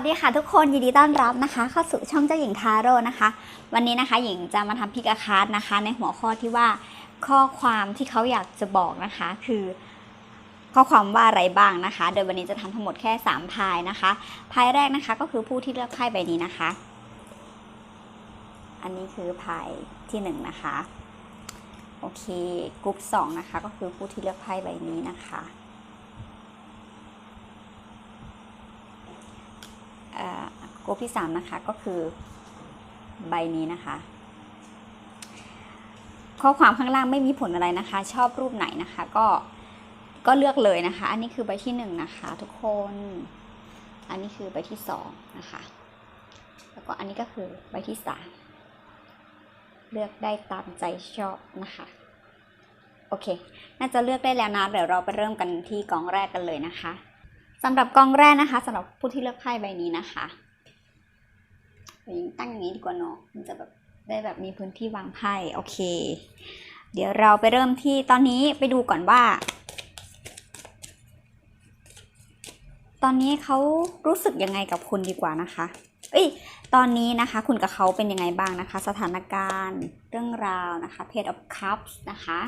วัสดีค่ะทุกคนยินดีต้อนรับนะคะ เข้าสู่ช่องเจ้าหญิงทาโร่นะคะ วันนี้นะคะหญิงจะมาทำพิกาคาร์ดนะคะ ในหัวข้อที่ว่าข้อความที่เขาอยากจะบอกนะคะ คือ ข้อความว่าอะไรบ้างนะคะ โดยวันนี้จะทำทั้งหมดแค่ 3พายนะคะพายแรกนะคะก็คือผู้ที่เลือกไพ่ใบนี้นะคะ อันนี้คือพายที่1นะคะโอเคกรุ๊ปสองนะคะ ก็คือผู้ที่เลือกไพ่ใบนี้นะคะ เอ่อ กรุ๊ปที่ 3 นะคะก็คือใบนี้นะคะ ข้อความข้างล่างไม่มีผลอะไรนะคะ ชอบรูปไหนนะคะก็ก็เลือกเลยนะคะ อันนี้คือใบที่ 1 นะคะ ทุกคน อันนี้คือใบที่2นะคะ แล้วก็อันนี้ก็คือใบที่ 3 เลือกได้ตามใจชอบนะคะ โอเค น่าจะเลือกได้แล้วนะ เดี๋ยวเราไปเริ่มกันที่กองแรกกันเลยนะคะ สำหรับกองแรกนะคะสำหรับผู้ที่เลือกไพ่ใบนี้นะคะยิงตั้งอย่างนี้ดีกว่าเนาะมันจะแบบได้แบบมีพื้นที่วางไพ่โอเค เดี๋ยวเราไปเริ่มที่ตอนนี้ไปดูก่อนว่า ตอนนี้เขารู้สึกยังไงกับคุณดีกว่านะคะ เอ้ยตอนนี้นะคะคุณกับเขาเป็นยังไงบ้างนะคะ สถานการณ์เรื่องราวนะคะ Page of Cups นะคะ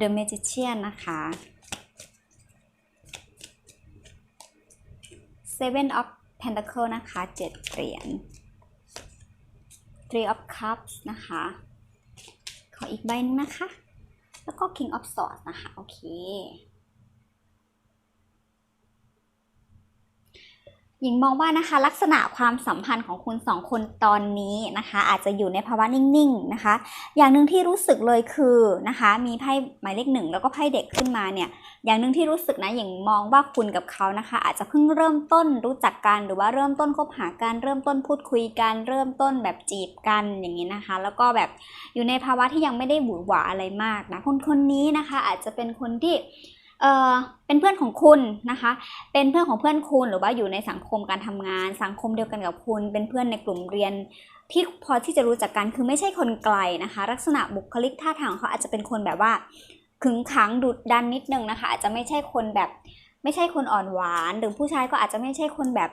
The Magician นะคะ Seven of Pentacle นะคะ 7 เหรียญ Three of Cups นะคะ ขออีกใบนึงนะคะ แล้วก็ King of Swords นะคะ โอเค หญิงมองว่านะคะลักษณะความสัมพันธ์ของคุณสองคนตอนนี้นะคะ อาจจะอยู่ในภาวะนิ่งๆนะคะ อย่างหนึ่งที่รู้สึกเลยคือนะคะ มีไพ่หมายเลขหนึ่งแล้วก็ไพ่เด็กขึ้นมาเนี่ย อย่างหนึ่งที่รู้สึกนะอย่งมองว่าคุณกับเขานะคะ อาจจะเพิ่งเริ่มต้นรู้จักกันหรือว่าเริ่มต้นคบหากันเริ่มต้นพูดคุยกันเริ่มต้นแบบจีบกันอย่างนี้นะคะ แล้วก็แบบอยู่ในภาวะที่ยังไม่ได้หวือหวาอะไรมากนะคนคนนี้นะคะ อาจจะเป็นคนที่ เออเป็นเพื่อนของคุณนะคะ เป็นเพื่อนของเพื่อนคุณหรือว่าอยู่ในสังคมการทำงาน สังคมเดียวกันกับคุณ เป็นเพื่อนในกลุ่มเรียนที่พอที่จะรู้จักกันคือไม่ใช่คนไกลนะคะ ลักษณะบุคลิกท่าทางของเขาอาจจะเป็นคนแบบว่าขึงขังดุดันนิดนึงนะคะ อาจจะไม่ใช่คนแบบ ไม่ใช่คนอ่อนหวาน หรือผู้ชายก็อาจจะไม่ใช่คนแบบ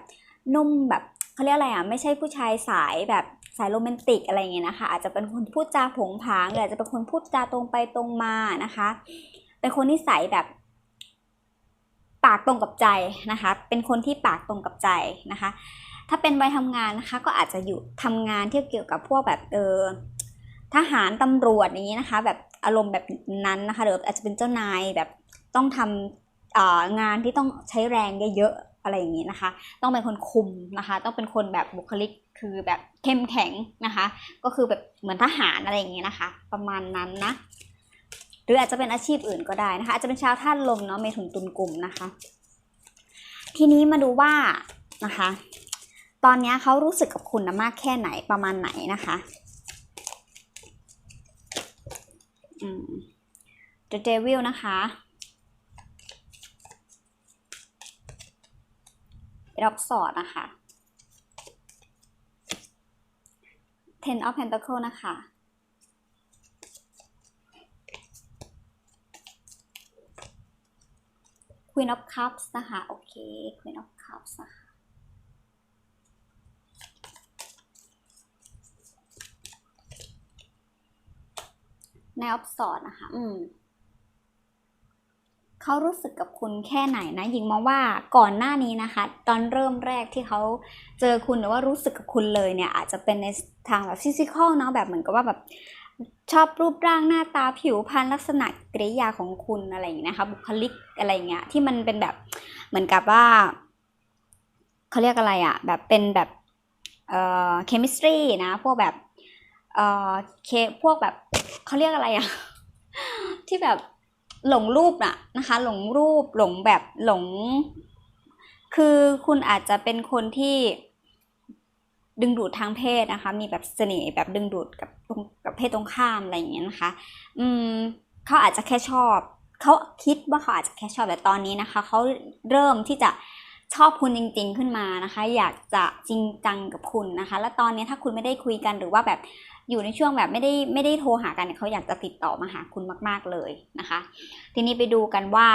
นุ่มแบบเขาเรียกอะไรอะไม่ใช่ผู้ชายสายแบบสายโรแมนติกอะไรอย่างเงี้ยนะคะ อาจจะเป็นคนพูดจาผงผางหรืออาจจะเป็นคนพูดจาตรงไปตรงมานะคะ เป็นคนนิสัยแบบ ปากตรงกับใจนะคะ เป็นคนที่ปากตรงกับใจนะคะ ถ้าเป็นวัยทำงานนะคะ ก็อาจจะอยู่ทำงานที่เกี่ยวกับพวกแบบเออทหารตำรวจอย่างนี้นะคะ แบบอารมณ์แบบนั้นนะคะหรืออาจจะเป็นเจ้านายแบบต้องทำงานที่ต้องใช้แรงเยอะๆอะไรอย่างนี้นะคะ ต้องเป็นคนคุมนะคะ ต้องเป็นคนแบบบุคลิกคือแบบเข้มแข็งนะคะ ก็คือแบบเหมือนทหารอะไรอย่างนี้นะคะ ประมาณนั้นนะ หรืออาจจะเป็นอาชีพอื่นก็ได้นะคะอาจจะเป็นชาวท่านลมเนาะเมถุนตุลกลุ่มนะคะ ทีนี้มาดูว่านะคะ ตอนนี้เขารู้สึกกับคุณนะมากแค่ไหนประมาณไหนนะคะอืม The Devil นะคะรอบสอดนะคะ Ten of Pentacle นะคะ Queen of Cups นะคะ โอเค Queen of Cups นะคะในออฟสอดนะคะ อืมเขารู้สึกกับคุณแค่ไหนนะหญิงมองว่าก่อนหน้านี้นะคะ ตอนเริ่มแรกที่เขาเจอคุณหรือว่ารู้สึกกับคุณเลยเนี่ย อาจจะเป็นในทางแบบฟิสิกอลเนาะแบบเหมือนกับว่าแบบ ชอบรูปร่างหน้าตาผิวพรรณลักษณะกริยาของคุณอะไรอย่างเงี้นะคะ บุคลิกอะไรอย่างเงี้ยที่มันเป็นแบบเหมือนกับว่าเขาเรียกอะไรอะแบบเป็นแบบเอ่อเคมิสตรีนะพวกแบบเอ่อเคพวกแบบเขาเรียกอะไรอะที่แบบหลงรูปน่ะนะคะ หลงรูปหลงแบบหลง คือคุณอาจจะเป็นคนที่ ดึงดูดทางเพศนะคะ มีแบบเสน่ห์แบบดึงดูดกับกับเพศตรงข้ามอะไรอย่างเงี้ยนะคะ อืมเขาอาจจะแค่ชอบเขาคิดว่าเขาอาจจะแค่ชอบแต่ตอนนี้นะคะเขาเริ่มที่จะชอบคุณจริง ๆ ขึ้นมานะคะ อยากจะจริงจังกับคุณนะคะ และตอนนี้ถ้าคุณไม่ได้คุยกันหรือว่าแบบอยู่ในช่วงแบบไม่ได้ไม่ได้โทรหากันเนี่ยเขาอยากจะติดต่อมาหาคุณมาก ๆเลยนะคะ ทีนี้ไปดูกันว่า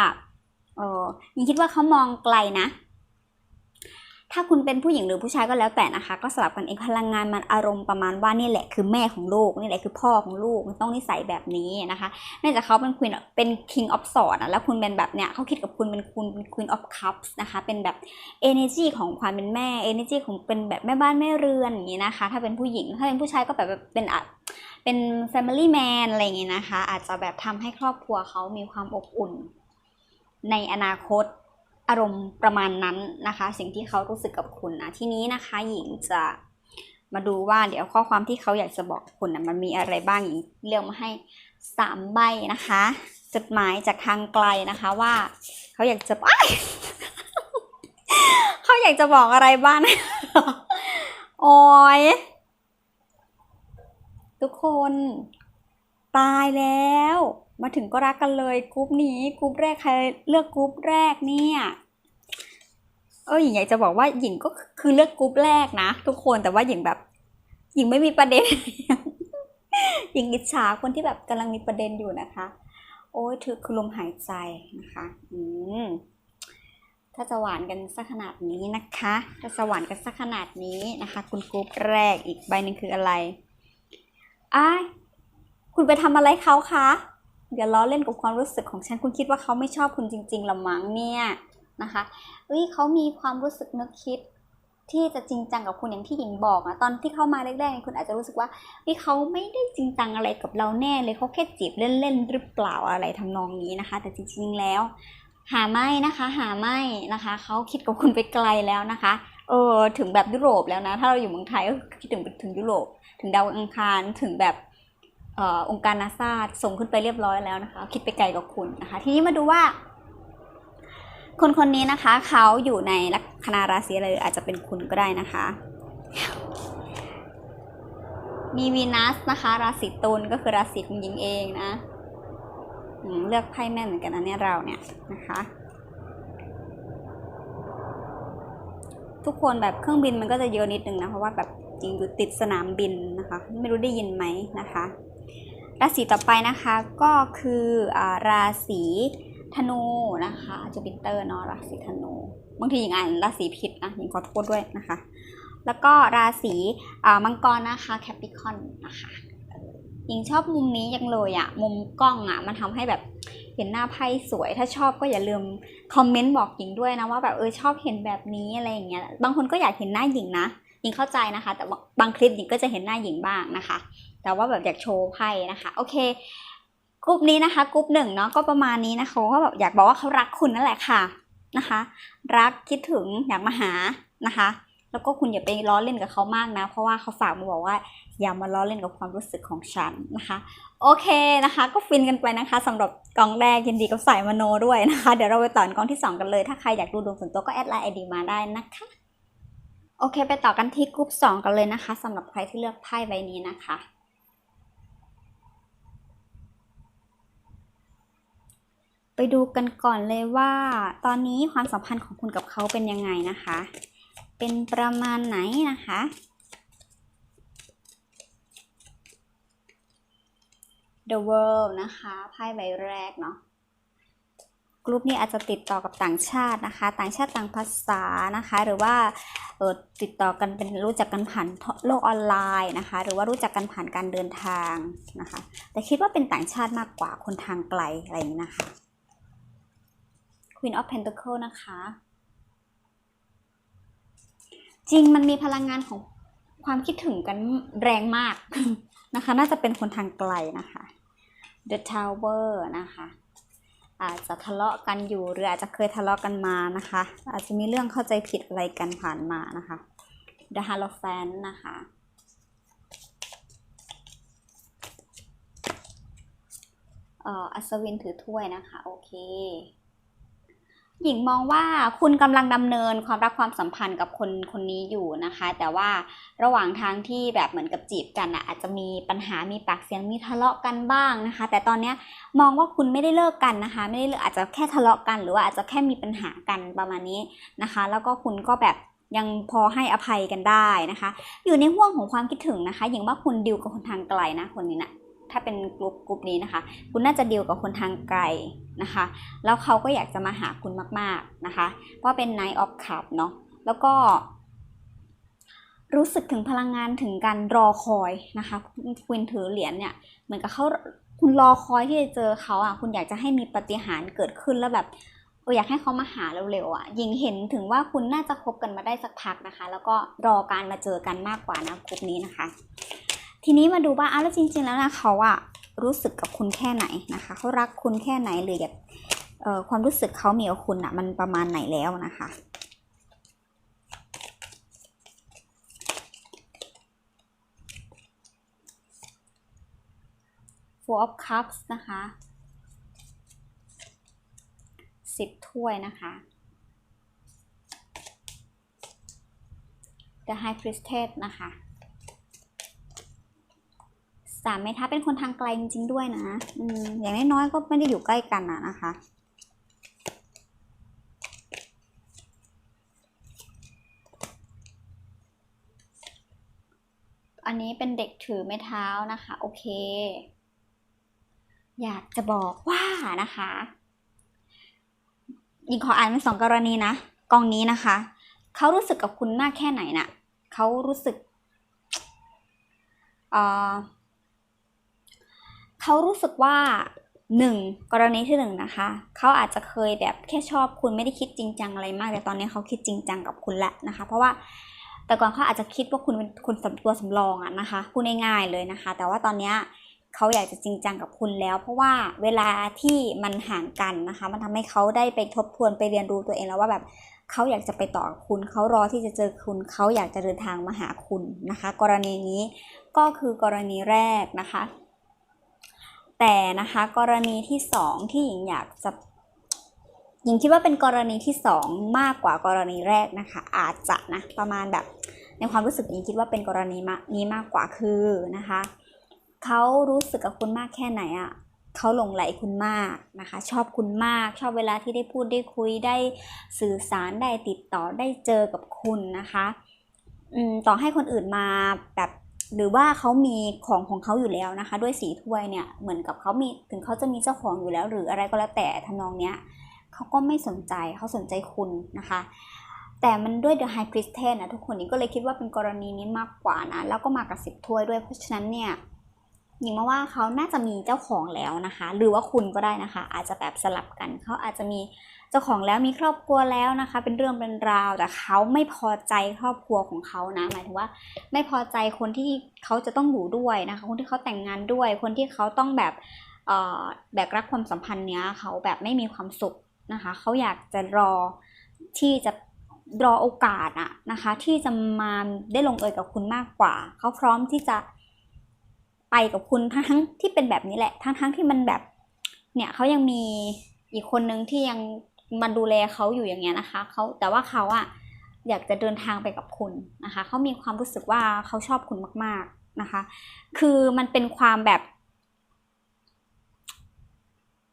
เออยิงคิดว่าเขามองไกลนะ ถ้าคุณเป็นผู้หญิงหรือผู้ชายก็แล้วแต่นะคะ ก็สลับกันเองพลังงานมันอารมณ์ประมาณว่านี่แหละคือแม่ของลูกนี่แหละคือพ่อของลูกมันต้องนิสัยแบบนี้นะคะเนื่องจากเขาเป็น queen เป็น king of swords อะแล้วคุณเป็นแบบเนี้ยเขาคิดกับคุณเป็นคุณเป็น queen of cups นะคะเป็นแบบ energy ของความเป็นแม่ energy ของเป็นแบบแม่บ้านแม่เรือนอย่างนี้นะคะ ถ้าเป็นผู้หญิงถ้าเป็นผู้ชายก็แบบเป็นอะเป็น family man อะไรอย่างงี้นะคะ อาจจะแบบทำให้ครอบครัวเขามีความอบอุ่นในอนาคต อารมณ์ประมาณนั้นนะคะ สิ่งที่เขารู้สึกกับคุณนะทีนี้นะคะหญิงจะมาดูว่าเดี๋ยวข้อความที่เขาอยากจะบอกคุณนะมันมีอะไรบ้างหญิงเลือกมาให้สามใบนะคะ จดหมายจากทางไกลนะคะว่า เขาอยากจะเขาอยากจะบอกอะไรบ้างโอ้ยทุกคน ตายแล้ว มาถึงก็รักกันเลยกรุ๊ปนี้กรุ๊ปแรกใครเลือกกรุ๊ปแรกเนี่ยเออหญิงอยากจะบอกว่าหญิงก็คือเลือกกรุ๊ปแรกนะทุกคนแต่ว่าหญิงแบบหญิงไม่มีประเด็นหญิงอิจฉาคนที่แบบกำลังมีประเด็นอยู่นะคะ โอ้ยถือคือลมหายใจนะคะ อืมถ้าจะหวานกันสักขนาดนี้นะคะถ้าจะหวานกันสักขนาดนี้นะคะ คุณกรุ๊ปแรกอีกใบหนึ่งคืออะไรอ้ายคุณไปทำอะไรเขาคะ เดี๋ยวล้อเล่นกับความรู้สึกของฉันคุณคิดว่าเขาไม่ชอบคุณจริงๆหรอมั้งเนี่ยนะคะเอ้ยเขามีความรู้สึกนึกคิดที่จะจริงจังกับคุณอย่างที่หญิงบอกอะตอนที่เข้ามาแรกๆคุณอาจจะรู้สึกว่าเฮ้ยเขาไม่ได้จริงจังอะไรกับเราแน่เลยเขาแค่จีบเล่นๆหรือเปล่าอะไรทำนองนี้นะคะ แต่จริงๆแล้ว หาไม่นะคะ หาไม่นะคะเขาคิดกับคุณไปไกลแล้วนะคะเออถึงแบบยุโรปแล้วนะ ถ้าเราอยู่เมืองไทยก็คิดถึงถึงยุโรป ถึงดาวอังคารถึงแบบ ออองค์การนาซาส่งขึ้นไปเรียบร้อยแล้วนะคะ คิดไปไกลกับคุณนะคะ ทีนี้มาดูว่า คนคนนี้นะคะ เขาอยู่ในลัคนาราศีอะไรอาจจะเป็นคุณก็ได้นะคะ มีวีนัสนะคะ ราศีตุลก็คือราศีคุณหญิงเองนะเลือกไพ่แม่เหมือนกันนะเนี่ยเราเนี่ยนะคะ ทุกคนแบบเครื่องบินมันก็จะเยอะนิดนึงนะเพราะว่าแบบจริงอยู่ติดสนามบินนะคะ ไม่รู้ได้ยินไหมนะคะ ราศีต่อไปนะคะก็คืออราศีธนูนะคะจูปิเตอร์เนาะราศีธนูบางทีหญิงอ่านราศีผิดนะหญิงขอโทษด้วยนะคะ แล้วก็ราศีมังกรนะคะแคปิคอนนะคะหญิงชอบมุมนี้ยังเลยอะมุมกล้องอะมันทำให้แบบเห็นหน้าไพ่สวย ถ้าชอบก็อย่าลืมคอมเมนต์บอกหญิงด้วยนะว่าแบบเออชอบเห็นแบบนี้อะไรอย่างเงี้ยบางคนก็อยากเห็นหน้าหญิงนะิงเข้าใจนะคะ แต่บางคลิปหญิงก็จะเห็นหน้าหญิงบ้างนะคะ แต่ว่าแบบอยากโชว์ไพ่นะคะโอเคกลุ่มนี้นะคะกลุ่มหนึ่งเนาะก็ประมาณนี้นะคะก็แบบอยากบอกว่าเขารักคุณนั่นแหละค่ะนะคะ รักคิดถึงอยากมาหานะคะ แล้วก็คุณอย่าไปล้อเล่นกับเขามากนะ เพราะว่าเขาฝากมาบอกว่าอย่ามาล้อเล่นกับความรู้สึกของฉันนะคะ โอเคนะคะ ก็ฟินกันไปนะคะสำหรับกองแรกยินดีกับสายมโนด้วยนะคะ เดี๋ยวเราไปต่อกองที่ 2 กันเลย ถ้าใครอยากดูดวงส่วนตัวก็แอดไลน์ไอดีมาได้นะคะ โอเค ไปต่อกันที่กลุ่ม2กันเลยนะคะสำหรับใครที่เลือกไพ่ใบนี้นะคะ ไปดูกันก่อนเลยว่า ตอนนี้ความสัมพันธ์ของคุณกับเขาเป็นยังไงนะคะ เป็นประมาณไหนนะคะ The World นะคะไพ่ใบแรกเนาะ กลุ่มนี้อาจจะติดต่อกับต่างชาตินะคะ ต่างชาติต่างภาษานะคะ หรือว่าออติดต่อกันเป็นรู้จักกันผ่านโลกออนไลน์นะคะ หรือว่ารู้จักกันผ่านการเดินทางนะคะ แต่คิดว่าเป็นต่างชาติมากกว่าคนทางไกลอะไรอย่างนี้นะคะ Queen of Pentacle นะคะ จริงมันมีพลังงานของความคิดถึงกันแรงมากนะคะ น่าจะเป็นคนทางไกลนะคะ The Tower นะคะ อาจจะทะเลาะกันอยู่หรืออาจจะเคยทะเลาะกันมานะคะ อาจจะมีเรื่องเข้าใจผิดอะไรกันผ่านมานะคะ The Hierophant นะคะอออัศวินถือถ้วยนะคะ โอเค หญิงมองว่าคุณกำลังดำเนินความรักความสัมพันธ์กับคนคนนี้อยู่นะคะ แต่ว่าระหว่างทางที่แบบเหมือนกับจีบกันอะอาจจะมีปัญหามีปากเสียงมีทะเลาะกันบ้างนะคะ แต่ตอนเนี้ยมองว่าคุณไม่ได้เลิกกันนะคะ ไม่ได้เลิกอาจจะแค่ทะเลาะกัน หรือว่าอาจจะแค่มีปัญหากันประมาณนี้นะคะ แล้วก็คุณก็แบบยังพอให้อภัยกันได้นะคะ อยู่ในห่วงของความคิดถึงนะคะ อย่างว่าคุณดิวกับคนทางไกลนะคนนี้นะ ถ้าเป็นกลุ่มกลุ่มนี้นะคะ คุณน่าจะดีลกับคนทางไกลนะคะ แล้วเขาก็อยากจะมาหาคุณมากๆนะคะ เพราะเป็น Night of Cup เนาะแล้วก็ รู้สึกถึงพลังงานถึงการรอคอยนะคะคุณถือเหรียญเนี่ยเหมือนกับเขาคุณรอคอยที่จะเจอเขาอะคุณอยากจะให้มีปฏิหารเกิดขึ้นแล้วแบบอออยากให้เขามาหาเร็วๆอะยิงเห็นถึงว่าคุณน่าจะคบกันมาได้สักพักนะคะ แล้วก็รอการมาเจอกันมากกว่านะกลุ่มนี้นะคะ ทีนี้มาดูว่าอ้าวแล้วจริง ๆ แล้วนะเขาอะรู้สึกกับคุณแค่ไหนนะคะ เขารักคุณแค่ไหนหรือแบบเอ่อความรู้สึกเขามีกับคุณอะมันประมาณไหนแล้วนะคะ Four of Cups นะคะสิบถ้วยนะคะ The High Priestess นะคะ สามเมทัพเป็นคนทางไกลจริงๆด้วยนะอืมอย่างน้อยๆก็ไม่ได้อยู่ใกล้กันนะนะคะอันนี้เป็นเด็กถือไม้เท้านะคะ โอเค อยากจะบอกว่านะคะยิงขออ่านเป็นสองกรณีนะกองนี้นะคะ เขารู้สึกกับคุณมากแค่ไหนน่ะเขารู้สึกเอ่อ เขารู้สึกว่าหนึ่งกรณีที่หนึ่งนะคะเขาอาจจะเคยแบบแค่ชอบคุณไม่ได้คิดจริงจังอะไรมาก แต่ตอนนี้เขาคิดจริงจังกับคุณแล้วนะคะ เพราะว่าแต่ก่อนเขาอาจจะคิดว่าคุณเป็นคุณสำตัวสำรองอะนะคะพูดง่ายๆเลยนะคะ แต่ว่าตอนนี้เขาอยากจะจริงจังกับคุณแล้ว เพราะว่าเวลาที่มันห่างกันนะคะ มันทำให้เขาได้ไปทบทวนไปเรียนรู้ตัวเองแล้วว่าแบบเขาอยากจะไปต่อคุณเขารอที่จะเจอคุณเขาอยากจะเดินทางมาหาคุณนะคะ กรณีนี้ก็คือกรณีแรกนะคะ แต่นะคะกรณีที่สองที่หญิงอยากจะหญิงคิดว่าเป็นกรณีที่สองมากกว่ากรณีแรกนะคะ อาจจะนะประมาณแบบในความรู้สึกหญิงคิดว่าเป็นกรณีนี้มากกว่าคือนะคะเขารู้สึกกับคุณมากแค่ไหนอะ่ะเขาหลงไหลคุณมากนะคะ ชอบคุณมาก ชอบเวลาที่ได้พูดได้คุยได้สื่อสารได้ติดต่อได้เจอกับคุณนะคะอืมต่อให้คนอื่นมาแบบ หรือว่าเขามีของของเขาอยู่แล้วนะคะ ด้วยสีถ้วยเนี่ยเหมือนกับเขามีถึงเขาจะมีเจ้าของอยู่แล้ว หรืออะไรก็แล้วแต่ทำนองเนี้ยเขาก็ไม่สนใจเขาสนใจคุณนะคะ แต่มันด้วย The High Priestess นะทุกคนนี่ก็เลยคิดว่าเป็นกรณีนี้มากกว่านะแล้วก็มากับสิบถ้วยด้วยเพราะฉะนั้นเนี่ยหญิงมาว่าเขาน่าจะมีเจ้าของแล้วนะคะ หรือว่าคุณก็ได้นะคะ อาจจะแบบสลับกันเขาอาจจะมี จ้าของแล้วมีครอบครัวแล้วนะคะ เป็นเรื่องเป็นราวแต่เขาไม่พอใจครอบครัวของเขานะหมายถึงว่าไม่พอใจคนที่เขาจะต้องอยู่ด้วยนะคะ คนที่เขาแต่งงานด้วย คนที่เขาต้องแบบแบกรักความสัมพันธ์เนี้ยเขาแบบไม่มีความสุขนะคะเขาอยากจะรอที่จะรอโอกาสอะนะคะ ที่จะมาได้ลงเอยกับคุณมากกว่า เขาพร้อมที่จะไปกับคุณทั้งทั้งที่เป็นแบบนี้แหละ ทั้งทั้งที่มันแบบเนี่ยเขายังมีอีกคนนึงที่ยัง มาดูแลเขาอยู่อย่างเงี้ยนะคะเขาแต่ว่าเขาอะอยากจะเดินทางไปกับคุณนะคะเขามีความรู้สึกว่าเขาชอบคุณมาก ๆนะคะ คือมันเป็นความแบบ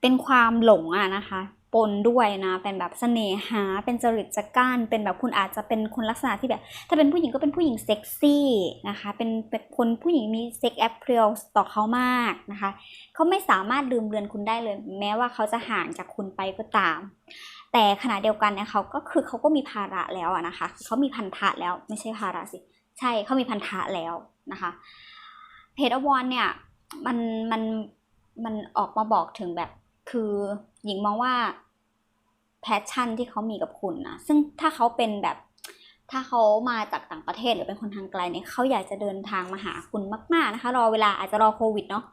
เป็นความหลงอะนะคะ ปนด้วยนะ เป็นแบบเสน่หา เป็นจริตจักร้าน เป็นแบบคุณอาจจะเป็นคนลักษณะที่แบบ ถ้าเป็นผู้หญิงก็เป็นผู้หญิงเซ็กซี่นะคะ เป็นเป็นคนผู้หญิงมีเซ็กแอปเรียลต่อเขามากนะคะ เขาไม่สามารถลืมเลือนคุณได้เลย แม้ว่าเขาจะห่างจากคุณไปก็ตาม แต่ขณะเดียวกันเนี่ยเขาก็คือเขาก็มีภาระแล้วนะคะ เขามีพันธะแล้ว ไม่ใช่ภาระสิ ใช่ เขามีพันธะแล้วนะคะ เพจอวอนเนี่ย มัน มัน มันออกมาบอกถึงแบบ คือ หญิงมองว่าแพชชั่นที่เขามีกับคุณนะซึ่งถ้าเขาเป็นแบบถ้าเขามาจากต่างประเทศหรือเป็นคนทางไกลเนี่ยเขาอยากจะเดินทางมาหาคุณมาก ๆนะคะ รอเวลาอาจจะรอโควิดเนาะ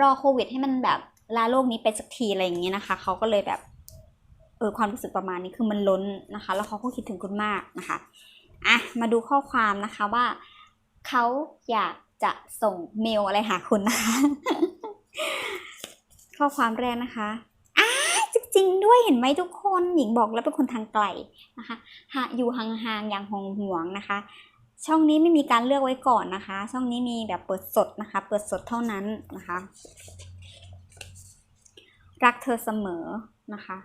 รอโควิด ให้มันแบบลาโลกนี้ไปสักทีอะไรอย่างเงี้ยนะคะเขาก็เลยแบบเออความรู้สึกประมาณนี้คือมันล้นนะคะ แล้วเขาก็คิดถึงคุณมากนะคะอะมาดูข้อความนะคะว่าเขาอยากจะส่งเมลอะไรหาคุณนะคะ ข้อความแรกนะคะ จริงด้วยเห็นไหมทุกคนหญิงบอกแล้วเป็นคนทางไกลนะคะหาอยู่ห่างๆอย่างหงหวงนะคะ ช่องนี้ไม่มีการเลือกไว้ก่อนนะคะ ช่องนี้มีแบบเปิดสดนะคะ เปิดสดเท่านั้นนะคะ รักเธอเสมอนะคะ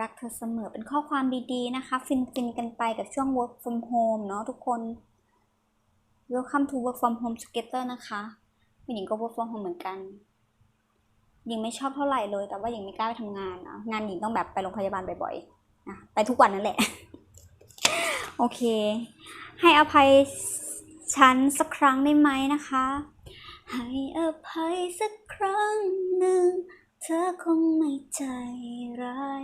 รักเธอเสมอเป็นข้อความดีๆนะคะ ฟินฟินๆกันไปกับช่วง work from home เนาะทุกคน welcome to work from home together นะคะผู้หญิงก็ work from home เหมือนกัน หญิงไม่ชอบเท่าไหร่เลย แต่ว่าหญิงไม่กล้าไปทำงานนะงานหญิงต้องแบบไปโรงพยาบาลบ่อยๆนะไปทุกวันนั่นแหละ โอเค ให้อภัยฉันสักครั้งได้ไหมนะคะ ให้อภัยสักครั้งหนึ่งเธอคงไม่ใจร้าย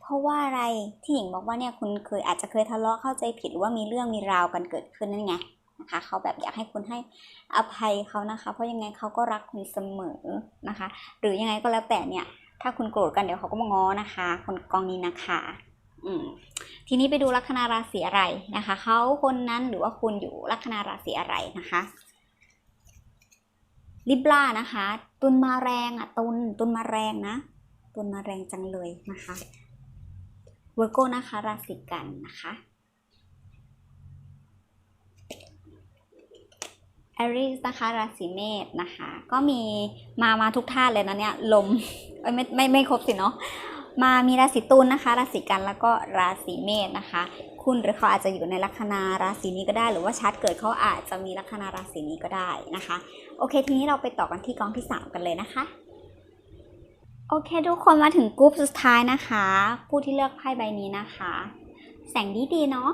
เพราะว่าอะไรที่หญิงบอกว่าเนี่ยคุณเคยอาจจะเคยทะเลาะเข้าใจผิดหรือว่ามีเรื่องมีราวกันเกิดขึ้นนั่นไง นะคะเขาแบบอยากให้คุณให้อภัยเขานะคะ เพราะยังไงเขาก็รักคุณเสมอนะคะ หรือยังไงก็แล้วแต่เนี่ย ถ้าคุณโกรธกันเดี๋ยวเขาก็มาง้อนะคะ คนกองนี้นะคะอืมทีนี้ไปดูลัคนาราศีอะไรนะคะเขาคนนั้นหรือว่าคุณอยู่ลัคนาราศีอะไรนะคะลิบลานะคะ ตุนมาแรงอะตุนตุนมาแรงนะ ตุนมาแรงจังเลยนะคะเวอร์โกนะคะ ราศีกันนะคะ แอริสนะคะราศีเมษนะคะ ก็มีมามาทุกท่าตุเลยนะเนี่ยลมไม่ไม่ไม่ครบสิเนาะมามีราศีตุลนะคะ ราศีกันแล้วก็ราศีเมษนะคะ คุณหรือเขาอาจจะอยู่ในลัคนาราศีนี้ก็ได้ หรือว่าชาร์ตเกิดเขาอาจจะมีลัคนาราศีนี้ก็ได้นะคะ โอเค ทีนี้เราไปต่อกันที่กองที่ 3 กันเลยนะคะโอเค ทุกคนมาถึงกรุ๊ปสุดท้ายนะคะ ผู้ที่เลือกไพ่ใบนี้นะคะ แสงดีดีเนาะ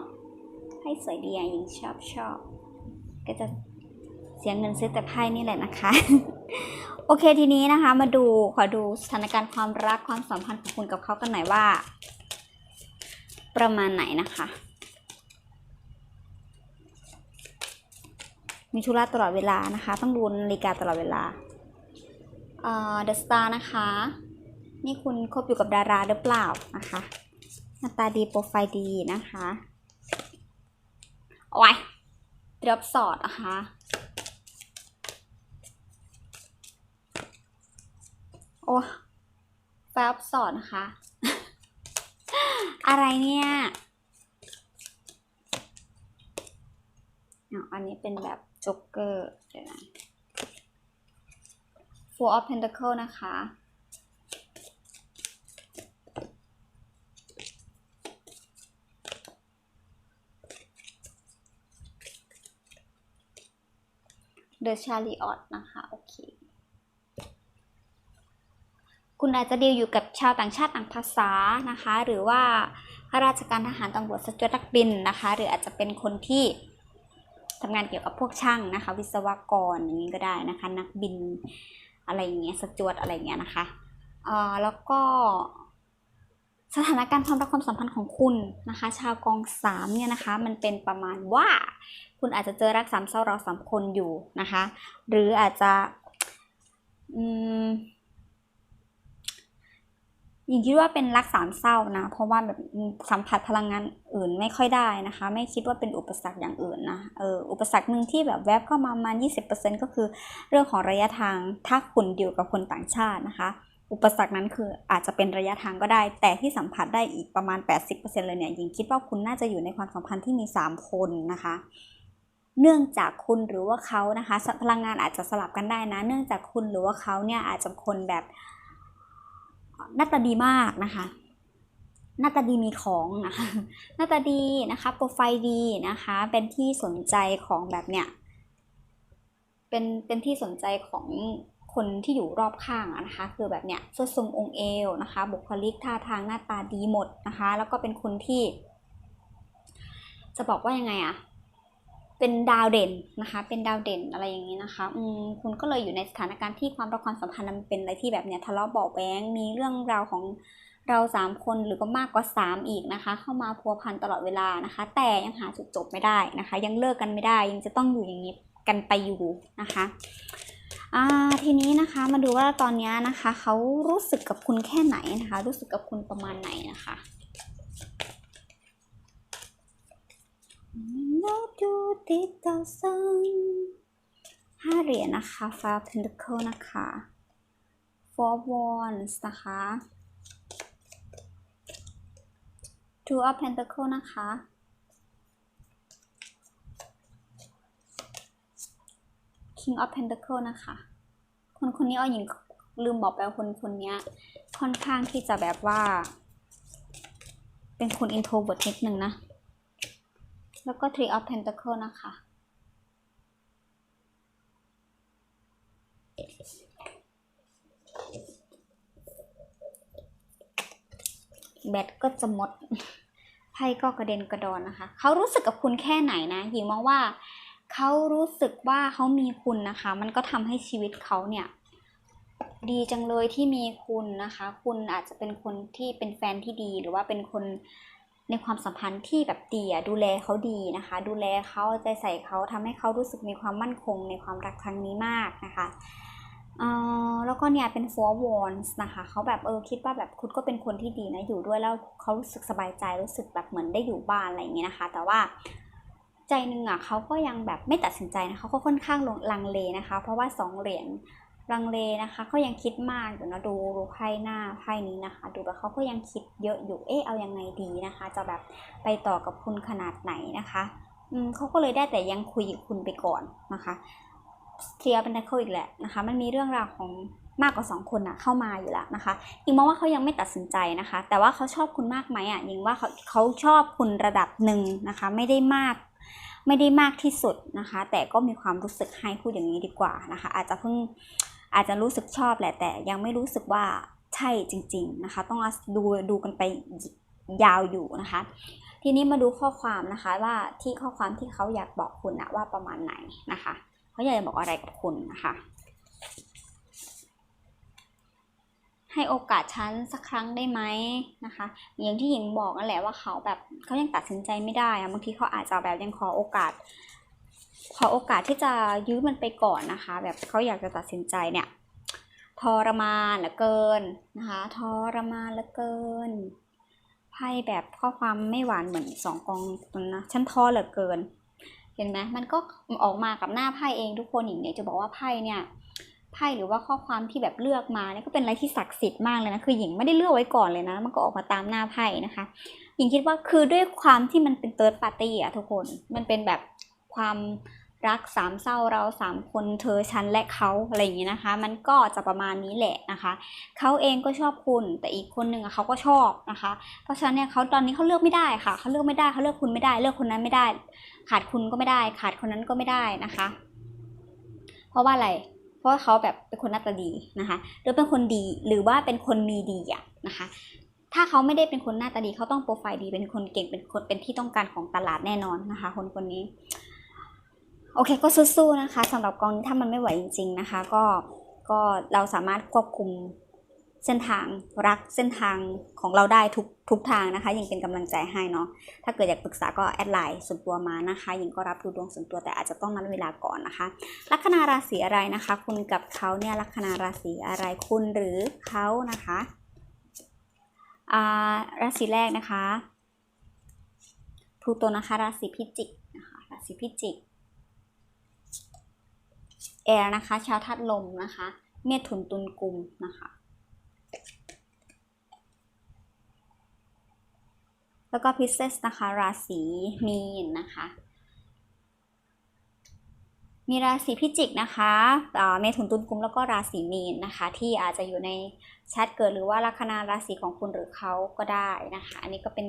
ไพ่สวยดีอะยิงชอบชอบก็จะ สียเงินซื้อแต่ไพ่นี่แหละนะคะ โอเคทีนี้นะคะ มาดูขอดูสถานการณ์ความรักความสัมพันธ์ของคุณกับเขากันหน่อยว่า ประมาณไหนนะคะ มีธุระตลอดเวลานะคะ ต้องดูนาฬิกาตลอดเวลาเอ่อ The Star นะคะ นี่คุณคบอยู่กับดาราหรือเปล่านะคะหน้าตาดีโปรไฟล์ดีนะคะโอ้ยเรียมสอดนะคะ โอ้แฟบสอดนะคะ อะไรเนี่ยอ๋ออันนี้เป็นแบบจ็อกเกอร์เดี๋ยวนะ Four of Pentacle นะคะ The Chariot นะคะ โอเค คุณอาจจะดีลอยู่กับชาวต่างชาติต่างภาษานะคะ หรือว่าข้าราชการทหารตำรวจสจวตนักบินนะคะ หรืออาจจะเป็นคนที่ทำงานเกี่ยวกับพวกช่างนะคะ วิศวกรอย่างนี้ก็ได้นะคะ นักบินอะไรอย่างเงี้ยสจวตอะไรอย่างเงี้ยนะคะเอ่อแล้วก็สถานการณ์ความรักความสัมพันธ์ของคุณนะคะ ชาวกองสามเนี่ยนะคะ มันเป็นประมาณว่าคุณอาจจะเจอรักสามเศร้าเราสามคนอยู่นะคะ หรืออาจจะอืม ยิงคิดว่าเป็นรักสามเศร้านะ เพราะว่าแบบสัมผัสพลังงานอื่นไม่ค่อยได้นะคะ ไม่คิดว่าเป็นอุปสรรคอย่างอื่นนะเอออุปสรรคหนึ่งที่แบบแวบเข้ามาประมาณ20%ก็คือเรื่องของระยะทางถ้าคุณอยู่กับคนต่างชาตินะคะ อุปสรรคนั้นคืออาจจะเป็นระยะทางก็ได้ แต่ที่สัมผัสได้อีกประมาณ 80%เลยเนี่ยยิงคิดว่าคุณน่าจะอยู่ในความสัมพันธ์ที่มี 3 คนนะคะเนื่องจากคุณหรือว่าเขานะคะพลังงานอาจจะสลับกันได้นะ เนื่องจากคุณหรือว่าเขาเนี่ยอาจจะคนแบบ หน้าตาดีมากนะคะ หน้าตาดีมีของนะคะ หน้าตาดีนะคะ โปรไฟล์ดีนะคะ เป็นที่สนใจของแบบเนี้ย เป็น เป็นที่สนใจของคนที่อยู่รอบข้างนะคะ คือแบบเนี้ยสวดทรงองค์เอวนะคะ บุคลิกท่าทางหน้าตาดีหมดนะคะ แล้วก็เป็นคนที่ จะบอกว่ายังไงอะ เป็นดาวเด่นนะคะ เป็นดาวเด่นอะไรอย่างนี้นะคะอืมคุณก็เลยอยู่ในสถานการณ์ที่ความรักความสัมพันธ์มันเป็นอะไรที่แบบเนี้ยทะเลาะเบาะแว้งมีเรื่องราวของเราสามคนหรือก็มากกว่าสามอีกนะคะ เข้ามาพัวพันตลอดเวลานะคะ แต่ยังหาจุดจบไม่ได้นะคะ ยังเลิกกันไม่ได้ยังจะต้องอยู่อย่างนี้กันไปอยู่นะคะทีนี้นะคะมาดูว่าตอนนี้นะคะเขารู้สึกกับคุณแค่ไหนนะคะ รู้สึกกับคุณประมาณไหนนะคะ Love you deep down ห้าเหรียญนะคะ Five of Pentacle นะคะ Four Wands นะคะ Two of Pentacle นะคะ King of Pentacle นะคะ คนคนนี้เอาหญิงลืมบอกไปคนคนนี้ค่อนข้างที่จะแบบว่า เป็นคน introvert นิดนึงนะ แล้วก็ Three of Pentacle นะคะ แบตก็จะหมด ไพ่ก็กระเด็นกระดอนนะคะ เขารู้สึกกับคุณแค่ไหนนะ หญิงมองว่าเขารู้สึกว่าเขามีคุณนะคะ มันก็ทำให้ชีวิตเขาเนี่ยดีจังเลยที่มีคุณนะคะ คุณอาจจะเป็นคนที่เป็นแฟนที่ดีหรือว่าเป็นคน ในความสัมพันธ์ที่แบบดีอะดูแลเขาดีนะคะ ดูแลเขาใจใส่เขาทำให้เขารู้สึกมีความมั่นคงในความรักครั้งนี้มากนะคะออแล้วก็เนี่ยเป็น four wands นะคะเขาแบบเออคิดว่าแบบคุณก็เป็นคนที่ดีนะอยู่ด้วยแล้วเขารู้สึกสบายใจรู้สึกแบบเหมือนได้อยู่บ้านอะไรอย่างเงี้ยนะคะ แต่ว่าใจหนึ่งอะเขาก็ยังแบบไม่ตัดสินใจนะคะเขาก็ค่อนข้างลังเลนะคะ เพราะว่าสองเหรียญ ลังเลนะคะเขายังคิดมากอยู่นะดูดูไพ่หน้าไพ่นี้นะคะ ดูแบบเขาก็ยังคิดเยอะอยู่เอ๊ะเอายังไงดีนะคะ จะแบบไปต่อกับคุณขนาดไหนนะคะอืมเขาก็เลยได้แต่ยังคุยกับคุณไปก่อนนะคะเคลียร์เป็นไดเคิลอีกแหละนะคะ มันมีเรื่องราวของมากกว่าสองคนนะเข้ามาอยู่แล้วนะคะยิงมองว่าเขายังไม่ตัดสินใจนะคะ แต่ว่าเขาชอบคุณมากไหมอะยิงว่าเขาเขาชอบคุณระดับหนึ่งนะคะ ไม่ได้มากไม่ได้มากที่สุดนะคะ แต่ก็มีความรู้สึกให้พูดอย่างนี้ดีกว่านะคะ อาจจะเพิ่ง อาจจะรู้สึกชอบแหละแต่ยังไม่รู้สึกว่าใช่จริง ๆนะคะ ต้องดูดูกันไปยาวอยู่นะคะ ทีนี้มาดูข้อความนะคะว่าที่ข้อความที่เขาอยากบอกคุณนะว่าประมาณไหนนะคะเขาอยากจะบอกอะไรกับคุณนะคะ ให้โอกาสฉันสักครั้งได้ไหมนะคะ อย่างที่หญิงบอกนั่นแหละว่าเขาแบบเขายังตัดสินใจไม่ได้อะบางทีเขาอาจจะแบบยังขอโอกาส ขอโอกาสที่จะยื้อมันไปก่อนนะคะ แบบเขาอยากจะตัดสินใจเนี่ยทรมานเหลือเกินนะคะทรมานเหลือเกินไพ่แบบข้อความไม่หวานเหมือนสองกองนะฉันท้อเหลือเกิน เห็นไหมมันก็ออกมากับหน้าไพ่เองทุกคนอย่างเนี้ยจะบอกว่าไพ่เนี่ยไพ่หรือว่าข้อความที่แบบเลือกมาเนี่ยก็เป็นอะไรที่ศักดิ์สิทธิ์มากเลยนะคือหญิงไม่ได้เลือกไว้ก่อนเลยนะ มันก็ออกมาตามหน้าไพ่นะคะ หญิงคิดว่าคือด้วยความที่มันเป็นเติร์ดปาร์ตี้อะทุกคนมันเป็นแบบ ความรักสามเศร้าเราสามคนเธอฉันและเขาอะไรอย่างนี้นะคะ มันก็จะประมาณนี้แหละนะคะ เขาเองก็ชอบคุณแต่อีกคนหนึ่งอะเขาก็ชอบนะคะ เพราะฉะนั้นเนี่ยเขาตอนนี้เขาเลือกไม่ได้ค่ะเขาเลือกไม่ได้เขาเลือกคุณไม่ได้ เลือกคนนั้นไม่ได้ ขาดคุณก็ไม่ได้ ขาดคนนั้นก็ไม่ได้นะคะ เพราะว่าอะไร เพราะเขาแบบเป็นคนหน้าตาดีนะคะหรือเป็นคนดีหรือว่าเป็นคนมีดีอะนะคะถ้าเขาไม่ได้เป็นคนหน้าตาดีเขาต้องโปรไฟล์ดีเป็นคนเก่งเป็นคนเป็นที่ต้องการของตลาดแน่นอนนะคะ คนคนนี้ โอเคก็สู้ๆนะคะสำหรับกองนี้ถ้ามันไม่ไหวจริง ๆนะคะ ก็ก็เราสามารถควบคุมเส้นทางรักเส้นทางของเราได้ทุกทุกทางนะคะ ยังเป็นกำลังใจให้เนาะถ้าเกิดอยากปรึกษาก็แอดไลน์ส่วนตัวมานะคะยิงก็รับดูดวงส่วนตัวแต่อาจจะต้องนัดเวลาก่อนนะคะ ลัคนาราศีอะไรนะคะ คุณกับเขาเนี่ยลัคนาราศีอะไรคุณหรือเขานะคะอ่าราศีแรกนะคะพลูโตนะคะ ราศีพิจิกนะคะราศีพิจิก แอร์นะคะ ชาวธาตุลมนะคะ เมถุนตุลกุมนะคะ แล้วก็พิเศษนะคะ ราศีมีนนะคะ มีราศีพิจิกนะคะเมถุนตุลกุมแล้วก็ราศีมีนนะคะ ที่อาจจะอยู่ใน ชาติเกิดหรือว่าลัคนาราศีของคุณหรือเขาก็ได้นะคะ อันนี้ก็เป็น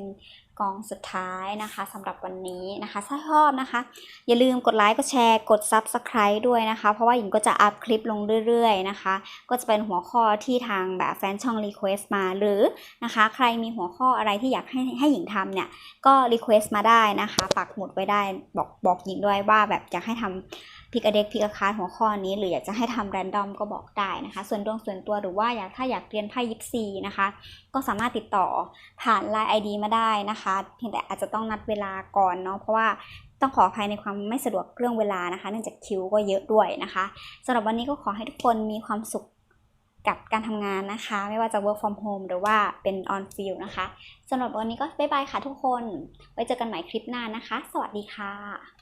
กองสุดท้ายนะคะสำหรับวันนี้นะคะถ้าชอบนะคะ อย่าลืมกดไลค์กดแชร์กด Subscribe ด้วยนะคะ เพราะว่าหญิงก็จะอัพคลิปลงเรื่อยๆนะคะ ก็จะเป็นหัวข้อที่ทางแบบแฟนช่อง Request มาหรือนะคะ ใครมีหัวข้ออะไรที่อยากให้ให้หญิงทำเนี่ย ก็ Request มาได้นะคะ ปักหมุดไว้ได้บอกบอกหญิงด้วยว่าแบบอยากให้ทำ พิกอเด็กพิกคาร์หัวข้อนี้ หรืออยากจะให้ทำแรนดอมก็บอกได้นะคะ ส่วนดวงส่วนตัวหรือว่าอยากถ้าอยากเรียนไพ่ยิปซีนะคะ ก็สามารถติดต่อผ่าน Line ID มาได้นะคะเพียงแต่อาจจะต้องนัดเวลาก่อนเนาะเพราะว่าต้องขออภัยในความไม่สะดวกเรื่องเวลานะคะ เนื่องจากคิวก็เยอะด้วยนะคะสำหรับวันนี้ก็ขอให้ทุกคนมีความสุขกับการทำงานนะคะ ไม่ว่าจะ work from home หรือว่าเป็น on field นะคะสำหรับวันนี้ก็บ๊ายบายค่ะทุกคน ไว้เจอกันใหม่คลิปหน้านะคะ สวัสดีค่ะ